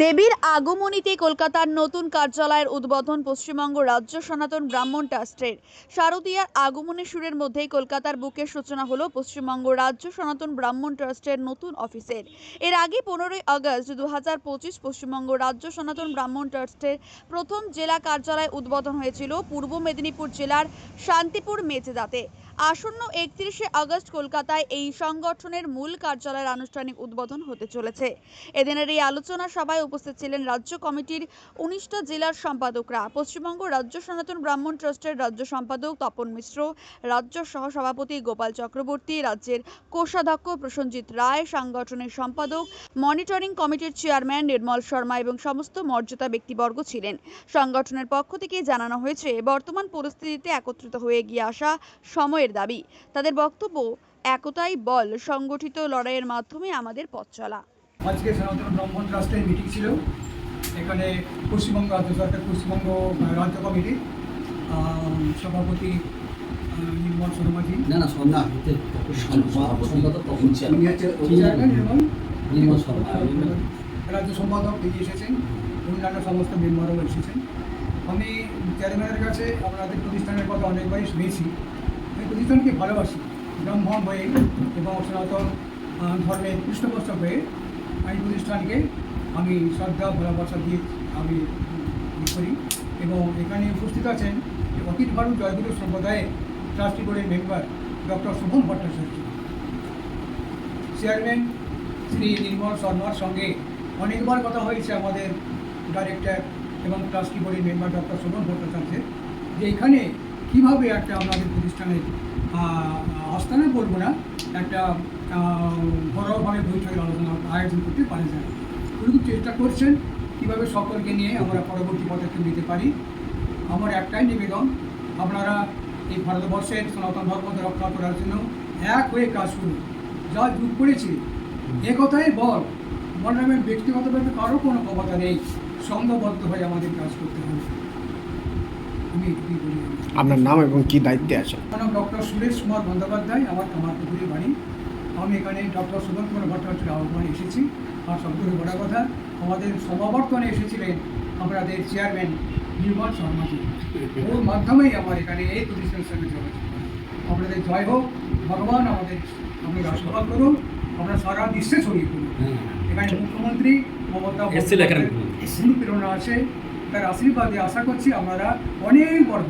দেবীর আগমনীতে কলকাতার নতুন কার্যালয়ের উদ্বোধন পশ্চিমবঙ্গ রাজ্য সনাতন ব্রাহ্মণ ট্রাস্টের। শারদীয়ার আগমনের সুরের মধ্যেই কলকাতার বুকের সূচনা হলো পশ্চিমবঙ্গ রাজ্য সনাতন ব্রাহ্মণ ট্রাস্টের নতুন অফিসের। এর আগে পনেরোই আগস্ট দু হাজার পঁচিশ পশ্চিমবঙ্গ রাজ্য সনাতন ব্রাহ্মণ ট্রাস্টের প্রথম জেলা কার্যালয় উদ্বোধন হয়েছিল পূর্ব মেদিনীপুর জেলার শান্তিপুর মেচেদাতে আসন্ন একত্রিশে আগস্ট কলকাতায় এই সংগঠনের মূল কার্যালয়ের আনুষ্ঠানিক উদ্বোধন হতে চলেছে। এদিনের এই আলোচনা সভায় উপস্থিত ছিলেন রাজ্য কমিটির উনিশটা জেলার সম্পাদকরা, পশ্চিমবঙ্গ রাজ্য সনাতন ব্রাহ্মণ ট্রাস্টের রাজ্য সম্পাদক তপন মিশ্র, রাজ্য সহসভাপতি গোপাল চক্রবর্তী, রাজ্যের কোষাধ্যক্ষ প্রসঞ্জিৎ রায়, সাংগঠনিক সম্পাদক, মনিটরিং কমিটির চেয়ারম্যান নির্মল শর্মা এবং সমস্ত মর্যাদা ব্যক্তিবর্গ ছিলেন। সংগঠনের পক্ষ থেকে জানানো হয়েছে, বর্তমান পরিস্থিতিতে একত্রিত হয়ে এগিয়ে আসা সময়ের দাবি। তাদের বক্তব্য একতাই বল সংগঠিত লড়াইয়ের মাধ্যমে আমাদের পথ চলা। আজকে সনাতন ব্রাহ্মণ ট্রাস্টের মিটিং ছিল। এখানে পশ্চিমবঙ্গ রাজ্য সরকার পশ্চিমবঙ্গ রাজ্য কমিটির আহ, সভাপতি নির্মল শর্মাজি। না না সন্ধ্যা নির্মল শর্মা। রাজ্য সম্পাদক তিনি এসেছেন। অন্যান্য সমস্ত মেম্বারও এসেছেন। আমি চেয়ারম্যানের কাছে আপনাদের প্রতিষ্ঠানের কথা অনেকবারই শুনেছি। প্রতিষ্ঠানকে ভালোবাসি। ব্রহ্ম হয়ে এবং সনাতন ধর্মের পৃষ্ঠপোষক হয়ে আমি প্রতিষ্ঠানকে আমি শ্রদ্ধা, ভালোবাসা দিয়ে আমি করি এবং এখানে উপস্থিত আছেন অখিল ভারত জয়গুরু সম্প্রদায়ের ট্রাস্টি বোর্ডের member doctor Shubham Bhattacharya. Chairman Shri Nirmal শর্মার সঙ্গে অনেকবার কথা হয়েছে আমাদের ডাইরেক্টর এবং ট্রাস্টি বোর্ডের মেম্বার ডক্টর শোভন ভট্টাচার্যের যে এখানে কীভাবে একটা আমাদের প্রতিষ্ঠানের আহ, আস্থানা বলব না একটা ঘরোয়াভাবে বৈঠকের আলোচনা আয়োজন করতে পারে যায়। উনি চেষ্টা করছেন কীভাবে সকলকে নিয়ে আমরা পরবর্তী পদক্ষেপ নিতে পারি। আমার একটাই নিবেদন আপনারা এই ভারতবর্ষের সনাতন ধর্মকে রক্ষা করার জন্য এক হয়ে কাজ করুন। যা যুগ করেছে এ কথাই বল। মনে ব্যক্তিগতভাবে কারও কোনো ক্ষমতা নেই। সংঘবদ্ধ হয়ে আমাদের কাজ করতে হবে। আপনার নাম এবং কি দায়িত্বে আছে আমার নাম ডক্টর সুরেশ কুমার বন্দ্যোপাধ্যায় আমার কামারপুকুরের বাড়ি। আমি এখানে ডক্টর সুধন কুমার ভট্টাচার্যের আহ্বানে এসেছি। আর সবথেকে বড় কথা আমাদের সমাবর্তনে এসেছিলেন আমাদের চেয়ারম্যান নির্মল শর্মাজি ওর মাধ্যমেই আমার এখানে এই প্রতিষ্ঠানের সঙ্গে যোগাযোগ। আপনাদের জয় হোক ভগবান আমাদের আপনাদের আশীর্বাদ করুন আমরা সারা বিশ্বে ছড়িয়ে করুন এখানে মুখ্যমন্ত্রী মমতা এসেছিল এখানে অনুপ্রেরণা আছে। তার আশীর্বাদে আশা করছি আপনারা অনেক বড়